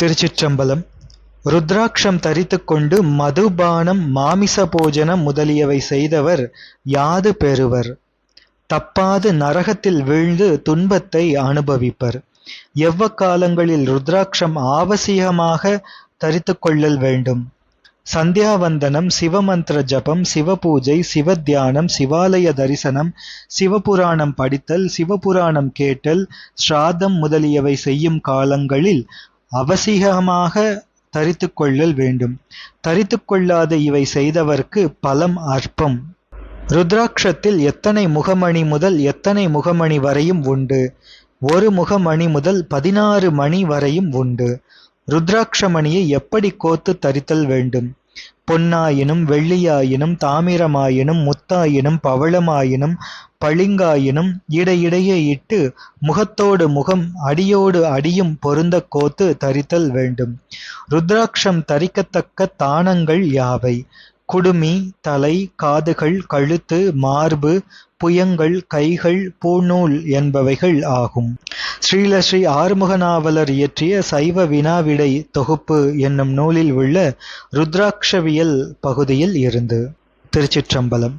திருச்சிற்றம்பலம் ருத்ராட்சம் தரித்து கொண்டு மதுபானம் மாமிச போஜனம் முதலியவை செய்தவர் யாது பெறுவர். தப்பாது நரகத்தில் வீழ்ந்து துன்பத்தை அனுபவிப்பர். எவ்வ காலங்களில் ருத்ராட்சம் ஆவசியமாக தரித்து கொள்ளல் வேண்டும்? சந்தியாவந்தனம் சிவமந்திர ஜபம் சிவபூஜை சிவத்தியானம் சிவாலய தரிசனம் சிவபுராணம் படித்தல் சிவபுராணம் கேட்டல் ஸ்ராதம் முதலியவை செய்யும் காலங்களில் அவசியமாக தரித்து கொள்ளல் வேண்டும். தரித்து கொள்ளாத இவை செய்தவர்க்கு பலம் அற்பம் ருத்ராட்சத்தில் எத்தனை முகமணி முதல் எத்தனை முகமணி வரையும் உண்டு? ஒரு முகமணி முதல் பதினாறு மணி வரையும் உண்டு. ருத்ராட்சமணியை எப்படி கோத்து தரித்தல் வேண்டும்? பொன்னாயினும் வெள்ளியாயினும் தாமிரமாயினும் முத்தாயினும் பவளமாயினும் பளிங்காயினும் இடையிடையே இட்டு முகத்தோடு முகம் அடியோடு அடியும் பொருந்த கோத்து தரித்தல் வேண்டும். ருத்ராட்சம் தரிக்கத்தக்க தானங்கள் யாவை? குடுமி தலை காதுகள் கழுத்து மார்பு புயங்கள் கைகள் பூநூல் என்பவைகள் ஆகும். ஸ்ரீலஸ்ரீ ஆறுமுகநாவலர் இயற்றிய சைவ வினாவிடை தொகுப்பு என்னும் நூலில் உள்ள ருத்ராட்சவியல் பகுதியில் இருந்து. திருச்சிற்றம்பலம்.